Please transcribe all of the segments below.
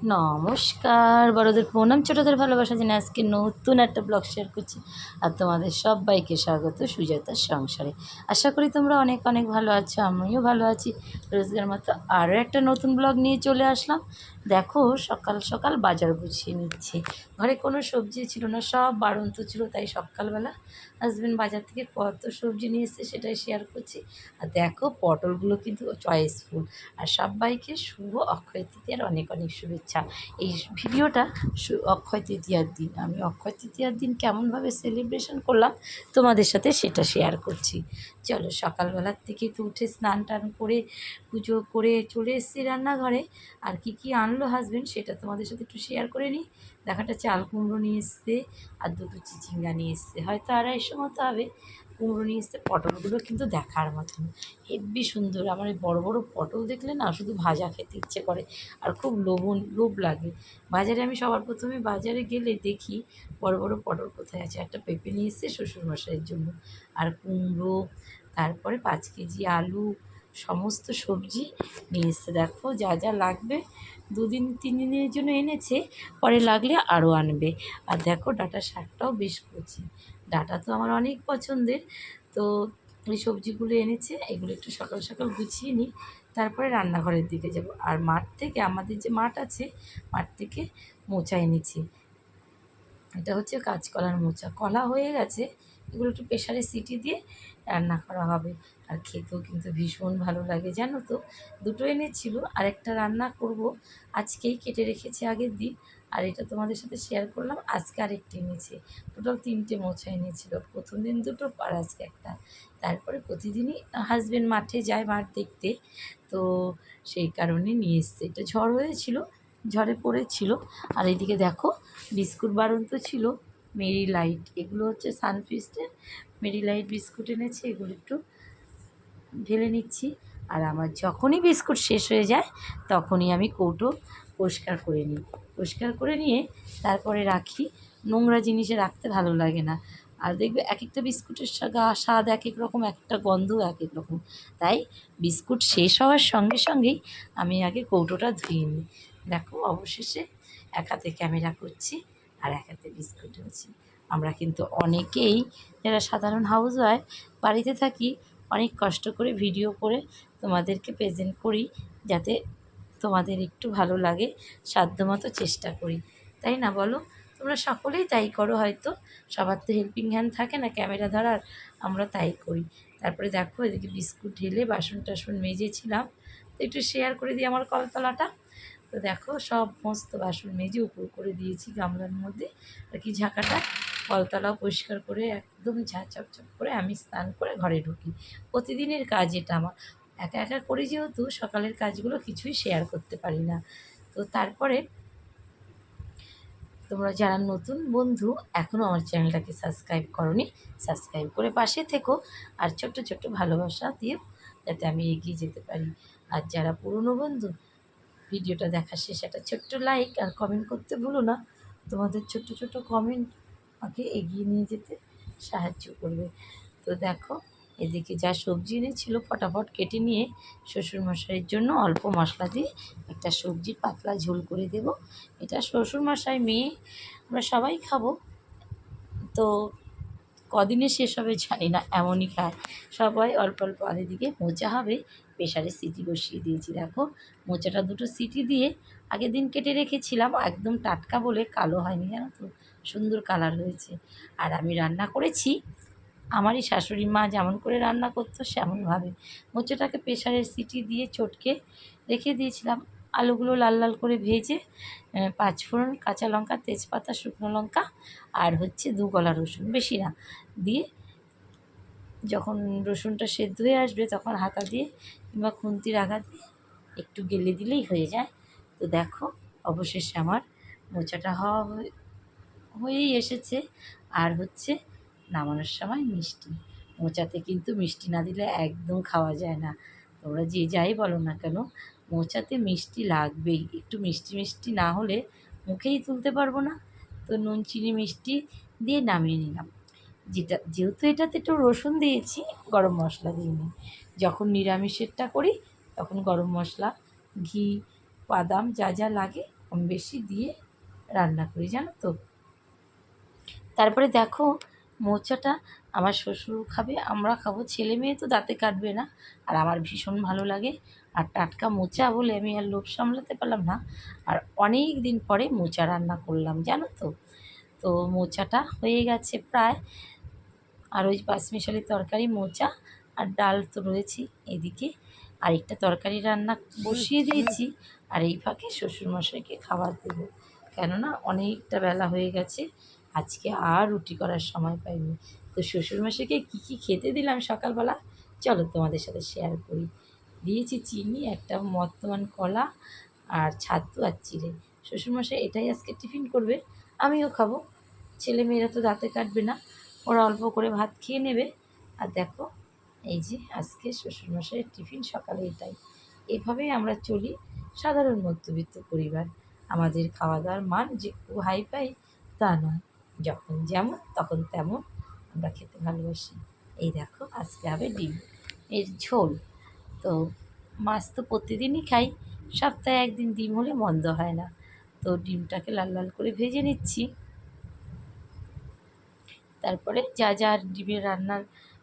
নমস্কার, বড়দের প্রণাম, ছোটদের ভালোবাসা জেনে আজকে নতুন একটা ব্লগ শেয়ার করছি। আর তোমাদের সবাইকে স্বাগত সুজাতার সংসারে। আশা করি তোমরা অনেক অনেক ভালো আছো, আমিও ভালো আছি। রোজগার মতো আরও একটা নতুন ব্লগ নিয়ে চলে আসলাম। দেখো, সকাল সকাল বাজার গুছিয়ে নিচ্ছে। ঘরে কোনো সবজি ছিল না, সব বাড়ন্ত ছিল, তাই সকালবেলা হাজব্যান্ড বাজার থেকে কত সবজি নিয়ে এসছে সেটাই শেয়ার করছি। আর দেখো, পটলগুলো কিন্তু চয়েসফুল আর সবাইকে শুভ অক্ষয় তৃতীয়ার অনেক অনেক শুভেচ্ছা। এই ভিডিওটা অক্ষয় তৃতীয়ার দিন। আমি অক্ষয় তৃতীয়ার দিন কেমনভাবে সেলিব্রেশন করলাম, তোমাদের সাথে সেটা শেয়ার করছি। চলো, সকালবেলার থেকে তো উঠে স্নান টান করে, পুজো করে চলে এসেছি রান্নাঘরে। আর কি কি আনলো হাজব্যান্ড সেটা তোমাদের সাথে একটু শেয়ার করে নিই। দেখাটা চাল কুমড়ো নিয়ে এসছে আর দুটো চিচিঙ্গা নিয়ে এসছে। হয়তো আড়াইশো মতো হবে। কুমড়ো নিয়ে এসছে, পটলগুলো কিন্তু দেখার মতন। হেব্বি সুন্দর। আমার এই বড়ো বড়ো পটল দেখলে না শুধু ভাজা খেতে ইচ্ছে করে আর খুব লোভন, লোভ লাগে। বাজারে আমি সবার প্রথমে বাজারে গেলে দেখি বড় বড় পটল কোথায় আছে। একটা পেঁপে নিয়ে এসছে শ্বশুরমশাইয়ের জন্য। আর কুমড়ো, তারপরে পাঁচ কেজি আলু সমস্ত সবজি নিয়ে দেখো যা যা লাগবে। দুদিন তিন দিনের জন্য এনেছে, পরে লাগলে আরও আনবে। আর দেখো ডাটা শাকটাও বেশ করছি ডাটা তো আমার অনেক পছন্দের। তো এই সবজিগুলো এনেছে, এগুলো একটু সকাল সকাল গুছিয়ে নিই, তারপরে রান্নাঘরের দিকে যাব। আর মাঠ থেকে, আমাদের যে মাঠ আছে, মাঠ থেকে মোচা এনেছি। এটা হচ্ছে কাঁচকলার মোচা। কলা হয়ে গেছে এগুলো একটু প্রেশারে সিটি দিয়ে রান্না করা হবে। আর খেতেও কিন্তু ভীষণ ভালো লাগে, জানো তো? দুটো এনেছিল আর একটা রান্না করব। আজকেই কেটে রেখেছি আগের দিন, আর এটা তোমাদের সাথে শেয়ার করলাম, আজকে আরেকটি এনেছে। টোটাল তিনটে মোচা এনেছিল, প্রথম দিন দুটো, আর আজকে একটা। তারপরে প্রতিদিনই হাজব্যান্ড মাঠে যায় মাঠ দেখতে, তো সেই কারণে নিয়ে এসছে। এটা ঝড় হয়েছিল, ঝড়ে পড়েছিল, আর এদিকে দেখো, বিস্কুট বারণ তো ছিল। মেরি লাইট, এগুলো হচ্ছে সানফিস্টের মেরি লাইট বিস্কুট এনেছে, এগুলো একটু ঢেলে নিচ্ছি। আর আমার যখনই বিস্কুট শেষ হয়ে যায়, তখনই আমি কৌটো পরিষ্কার করে নিই। পরিষ্কার করে নিয়ে তারপরে রাখি। নোংরা জিনিসে রাখতে ভালো লাগে না। আর দেখবে এক একটা বিস্কুটের স্বাদ এক এক রকম এক একটা গন্ধ এক এক রকম। তাই বিস্কুট শেষ হওয়ার সঙ্গে সঙ্গেই আমি আগে কৌটোটা ধুয়ে নিই। দেখো, অবশেষে এক হাতে ক্যামেরা করছি। আর এক হাতে বিস্কুট হচ্ছে আমরা কিন্তু অনেকেই যারা সাধারণ হাউস ওয়াইফ বাড়িতে থাকি, অনেক কষ্ট করে ভিডিও করে তোমাদেরকে প্রেজেন্ট করি যাতে তোমাদের একটু ভালো লাগে, সাধ্যমতো চেষ্টা করি। তাই না বলো? তোমরা সকলেই তাই করো হয়তো। সবার তো হেল্পিং হ্যান্ড থাকে না ক্যামেরা ধরার, আমরা তাই করি। তারপরে দেখো, এদিকে বিস্কুট ঢেলে বাসন টাসন মেজেছিলাম। তো একটু শেয়ার করে দিই আমার কলতলাটা। তো দেখো সব মস্ত বাসন মেজে উপর করে দিয়েছি গামলার মধ্যে। আর কি ঝাঁকাটা, কলতলাও পরিষ্কার করে একদম ঝা চকচক করে আমি স্নান করে ঘরে ঢুকি। প্রতিদিনের কাজ এটা আমার। একা একা করি যেহেতু সকালের কাজগুলো কিছুই শেয়ার করতে পারি না। তো তারপরে তোমরা যারা নতুন বন্ধু এখনও আমার চ্যানেলটাকে সাবস্ক্রাইব করনি সাবস্ক্রাইব করে পাশে থেকো। আর ছোট্ট ছোট্ট ভালোবাসা দিও, যাতে আমি এগিয়ে যেতে পারি। আর যারা পুরনো বন্ধু ভিডিওটা দেখা শেষ। একটা ছোট্ট লাইক আর কমেন্ট করতে ভুলো না। তোমাদের ছোট্ট ছোট্ট কমেন্ট আমাকে এগিয়ে নিয়ে যেতে সাহায্য করবে। তো দেখো, এদিকে যা সবজি এনেছিল ফটাফট কেটে নিয়ে শ্বশুরমশাইয়ের জন্য অল্প মশলা দিয়ে একটা সবজির পাতলা ঝোল করে দেব। এটা শ্বশুরমশাই, মেয়ে, আমরা সবাই খাব। তো কদিনে শেষ হবে জানি না, এমনই খায়। সবাই অল্প অল্প আর দিকে মোচা হবে প্রেশারে সিটি বসিয়ে দিয়েছি, দেখো। মোচাটা দুটো সিটি দিয়ে আগের দিন কেটে রেখেছিলাম, একদম টাটকা বলে কালো হয়নি, জানো তো? সুন্দর কালার হয়েছে। আর আমি রান্না করেছি, আমারই শাশুড়ি মা যেমন করে রান্না করতো সেমনভাবে। মোচাটাকে প্রেশারের সিটি দিয়ে চটকে রেখে দিয়েছিলাম, আলুগুলো লাল লাল করে ভেজে পাঁচফোড়ন, কাঁচা লঙ্কা, তেজপাতা, শুকনো লঙ্কা, আর হচ্ছে দু গলা রসুন, বেশি না। দিয়ে যখন রসুনটা সেদ্ধ হয়ে আসবে তখন হাতা দিয়ে কিংবা খুন্তির আঘাত দিয়ে একটু গেলে দিলেই হয়ে যায়। তো দেখো, অবশেষে আমার মোচাটা হওয়া হয়ে- হয়েই এসেছে। আর হচ্ছে নামানোর সময় মিষ্টি। মোচাতে কিন্তু মিষ্টি না দিলে একদম খাওয়া যায় না। তোমরা যে যাই বলো না কেন, মোচাতে মিষ্টি লাগবেই। একটু মিষ্টি মিষ্টি না হলে মুখেই তুলতে পারব না। তো নুন, চিনি, মিষ্টি দিয়ে নামিয়ে নিলাম। যেটা, যেহেতু এটাতে একটু রসুন দিয়েছি, গরম মশলা দিইনি যখন নিরামিষেরটা করি, তখন গরম মশলা, ঘি, বাদাম যা যা লাগে কম বেশি দিয়ে রান্না করি, জানো তো? তারপরে দেখো, মোচাটা আমার শ্বশুর খাবে, আমরা খাব। ছেলে মেয়ে তো দাঁতে কাটবে না, আর আমার ভীষণ ভালো লাগে। আর টাটকা মোচা বলে আমি আর লোভ সামলাতে পারলাম না। আর অনেক দিন পরে মোচা রান্না করলাম, জানো তো? তো মোচাটা হয়ে গেছে প্রায় আর ওই পাঁচমিশালি তরকারি, মোচা আর ডাল তো রয়েছে এদিকে। আরেকটা তরকারি রান্না বসিয়ে দিয়েছি আর এই ফাঁকে শ্বশুরমশাইকে খাবার দেবো। কেননা অনেকটা বেলা হয়ে গেছে, আজকে আর রুটি করার সময় পাইনি। তো শ্বশুরমশাইকে কী কী খেতে দিলাম সকালবেলা? চলো তোমাদের সাথে শেয়ার করি। দিয়েছি চিনি, একটা বর্তমান কলা আর ছাতু আর চিড়ে। শ্বশুরমশাই এটাই আজকে টিফিন করবে, আমিও খাব। ছেলে মেয়েরা তো দাঁতে কাটবে না। ওরা অল্প করে ভাত খেয়ে নেবে। আর দেখো, এই যে আজকে শ্বশুরমশাইয়ের টিফিন, সকালে এটাই। এভাবেই আমরা চলি সাধারণ মধ্যবিত্ত পরিবার। আমাদের খাওয়া দাওয়ার মান যে খুব হাই পাই তা নয়। যখন যেমন, তখন তেমন আমরা খেতে ভালোবাসি। এই দেখো, আজকে হবে ডিম। এর ঝোল। তো মাছ তো প্রতিদিনই খাই। সপ্তাহে একদিন ডিম হলে মন্দ হয় না। তো ডিমটাকে লাল লাল করে ভেজে নিচ্ছি। তারপরে যা যা ডিমের রান্নার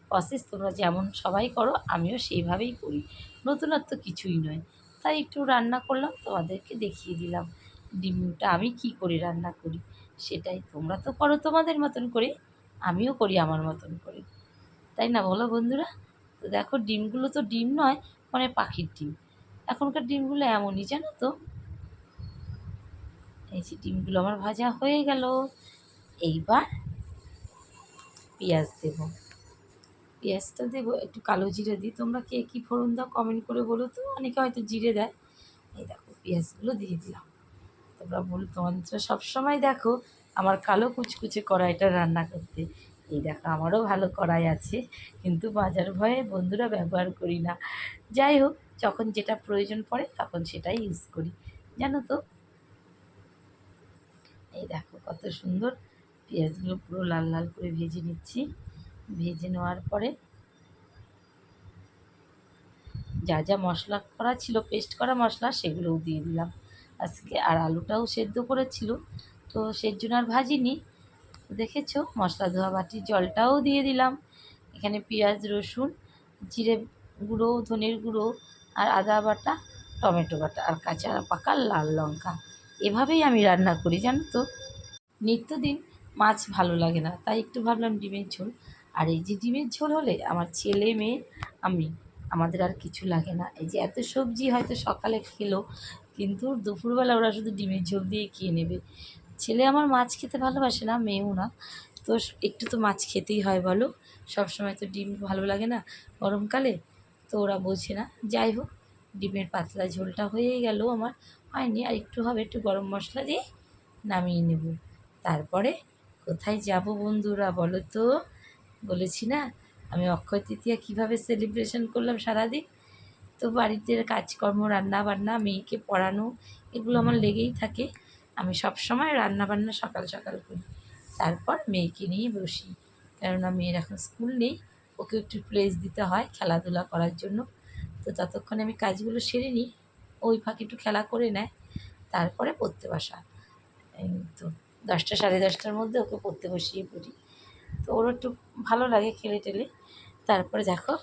প্রসেস তোমরা যেমন সবাই করো, আমিও সেইভাবেই করি। নতুনত্ব কিছুই নয়। তাই একটু রান্না করলাম, তোমাদেরকে দেখিয়ে দিলাম ডিমটা আমি কি করে রান্না করি। সেটাই তোমরা তো করো তোমাদের মতন করে, আমিও করি আমার মতন করে। তাই না বলো বন্ধুরা? তো দেখো ডিমগুলো তো ডিম নয় মানে পাখির ডিম। এখনকার ডিমগুলো এমনই, জানো তো? এই যে ডিমগুলো আমার ভাজা হয়ে গেল। এইবার পেঁয়াজ দেবো। পেঁয়াজটা দেবো, একটু কালো জিরে দিই। তোমরা কে কী ফোড়ন দাও কমেন্ট করে বলো তো। অনেকে হয়তো জিরে দেয়। এই দেখো, পেঁয়াজগুলো দিয়ে দিলাম। তোমরা বল তোমরা সবসময় দেখো আমার কালো কুচকুচে কড়াইটা রান্না করতে। এই দেখো, আমারও ভালো কড়াই আছে, কিন্তু বাজার ভয়ে বন্ধুরা ব্যবহার করি না। যাই হোক, যখন যেটা প্রয়োজন পড়ে তখন সেটাই ইউজ করি। জানো তো? এই দেখো, কত সুন্দর পেঁয়াজগুলো পুরো লাল লাল করে ভেজে নিচ্ছি। ভেজে নেওয়ার পরে যা যা মশলা করা ছিল, পেস্ট করা মশলা, সেগুলোও দিয়ে দিলাম। আজকে আর আলুটাও সেদ্ধ করেছিল, তো সেই জন্য আর ভাজিনি। দেখেছ, মশলা ধোয়া বাটির জলটাও দিয়ে দিলাম। এখানে পেঁয়াজ, রসুন, জিরে গুঁড়ো, ধনের গুঁড়ো আর আদা বাটা, টমেটো বাটা আর কাঁচা পাকা লাল লঙ্কা। এভাবেই আমি রান্না করি, জানো তো। নিত্যদিন মাছ ভালো লাগে না। তাই একটু ভাবলাম ডিমের ঝোল। আর এই যে ডিমের ঝোল হলে আমার ছেলে, মেয়ে, আমি, আমাদের আর কিছু লাগে না। এই যে এত সবজি হয়তো সকালে খেলো, কিন্তু দুপুরবেলা ওরা শুধু ডিমের ঝোল দিয়ে খেয়ে নেবে। ছেলে আমার মাছ খেতে ভালোবাসে না, মেয়েও না। তো একটু তো মাছ খেতেই হয় বলো। সব সময় তো ডিম ভালো লাগে না গরমকালে, তো ওরা বোঝে না। যাই হোক, ডিমের পাতলা ঝোলটা হয়ে গেল আমার। হয়নি, আর একটু হবে, একটু গরম মশলা দিয়ে নামিয়ে নেব। তারপরে কোথায় যাব বন্ধুরা বলো তো? বলেছি না? আমি অক্ষয় তৃতীয়া কীভাবে সেলিব্রেশন করলাম সারাদিন? তো বাড়িতে কাজকর্ম রান্না বান্না মেয়েকে পড়ানো এগুলো আমার লেগেই থাকে। আমি সব সময় রান্না বান্না সকাল সকাল করি। তারপর মেয়েকে নিয়ে বসি। কেননা মেয়ের এখন স্কুল নেই ওকে একটু প্লেস দিতে হয় খেলাধুলা করার জন্য। তো ততক্ষণে আমি কাজগুলো সেরে নিই ওই ফাঁকে একটু খেলা করে নেয় তারপরে পড়তে বসা। এই তো। দশটা সাড়ে দশটার মধ্যে ওকে পড়তে বসিয়ে পড়ি। তো ওর একটু ভালো লাগে খেলে টেলে। তারপরে দেখো,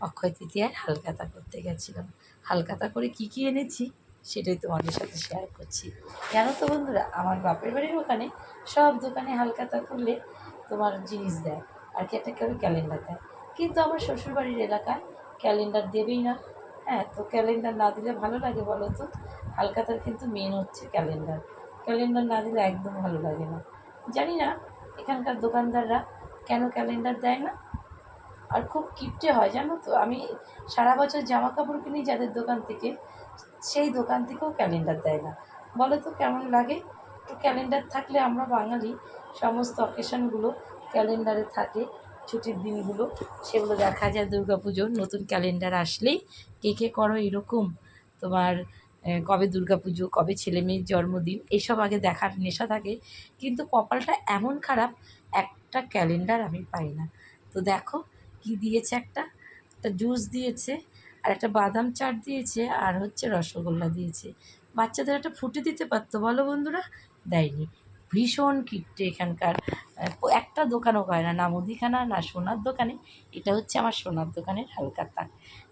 অক্ষয় তৃতীয়ায় হালকাতা করতে গেছিলাম। হালকাতা করে কি কি এনেছি সেটাই তোমাদের সাথে শেয়ার করছি। জানো তো বন্ধুরা, আমার বাপের বাড়ির ওখানে সব দোকানে হালকাতা করলে তোমার জিনিস দেয়, আর কি একটা কেউ ক্যালেন্ডার দেয়। কিন্তু আমার শ্বশুরবাড়ির এলাকায় ক্যালেন্ডার দেবেই না। হ্যাঁ তো ক্যালেন্ডার না দিলে ভালো লাগে বলো তো? হালকাতার কিন্তু মেন হচ্ছে ক্যালেন্ডার ক্যালেন্ডার না দিলে একদম ভালো লাগে না। জানি না, এখানকার দোকানদাররা কেন ক্যালেন্ডার দেয় না? আর খুব কিপটে হয়, জানো তো? আমি সারা বছর জামা কাপড় কিনি যাদের দোকান থেকে, সেই দোকান থেকেও ক্যালেন্ডার দেয় না। বলো তো কেমন লাগে? তো ক্যালেন্ডার থাকলে আমরা বাঙালি, সমস্ত অকেশনগুলো ক্যালেন্ডারে থাকে, ছুটির দিনগুলো, সেগুলো দেখা যায় দুর্গা পুজোর নতুন ক্যালেন্ডার আসলেই কে কে করো এরকম তোমার কবে দুর্গা পুজো কবে ছেলে মেয়ের জন্মদিন, এসব আগে দেখার নেশা থাকে। কিন্তু কপালটা এমন খারাপ, একটা ক্যালেন্ডার আমি পাই না। তো দেখো কি দিয়েছে একটা? একটা জুস দিয়েছে, আর একটা বাদাম চাট দিয়েছে, আর হচ্ছে রসগোল্লা দিয়েছে। বাচ্চাদের একটা ফুটে দিতে পারতো, বলো বন্ধুরা? দেয়নি। ভীষণ কিট্টে এখানকার। একটা দোকানও হয় না না মুদিখানা, না সোনার দোকানে। এটা হচ্ছে আমার সোনার দোকানের হালকা তাক।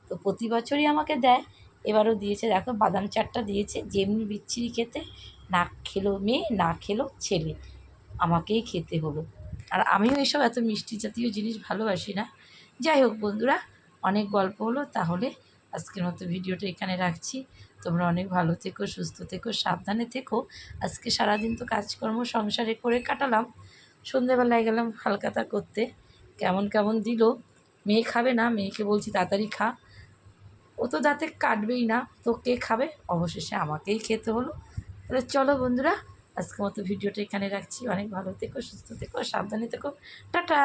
তো প্রতি বছরই আমাকে দেয় এবারও দিয়েছে, দেখো বাদাম চাটটা দিয়েছে, যেমনি বিচ্ছিরি খেতে, না খেলো মেয়ে, না খেলো ছেলে, আমাকেই খেতে হলো। আর আমিও এসব এত মিষ্টি জাতীয় জিনিস ভালোবাসি না। যাই হোক বন্ধুরা, অনেক গল্প হলো, তাহলে আজকের মতো ভিডিওটা এখানে রাখছি। তোমরা অনেক ভালো থেকো, সুস্থ থেকো, সাবধানে থেকো। আজকে সারাদিন তো কাজকর্ম, সংসারে করে কাটালাম। সন্ধেবেলায় গেলাম হালকাতা করতে। কেমন কেমন দিল? মেয়ে খাবে না? মেয়েকে বলছি তাড়াতাড়ি খা। ও তো দাঁতে কাটবেই না, তো কে খাবে? অবশেষে আমাকেই খেতে হলো। তাহলে চলো বন্ধুরা আজকে মতো ভিডিওটা এখানে রাখছি। অনেক ভালো থেকো, সুস্থ থেকো, সাবধানে থেকো। টাটা!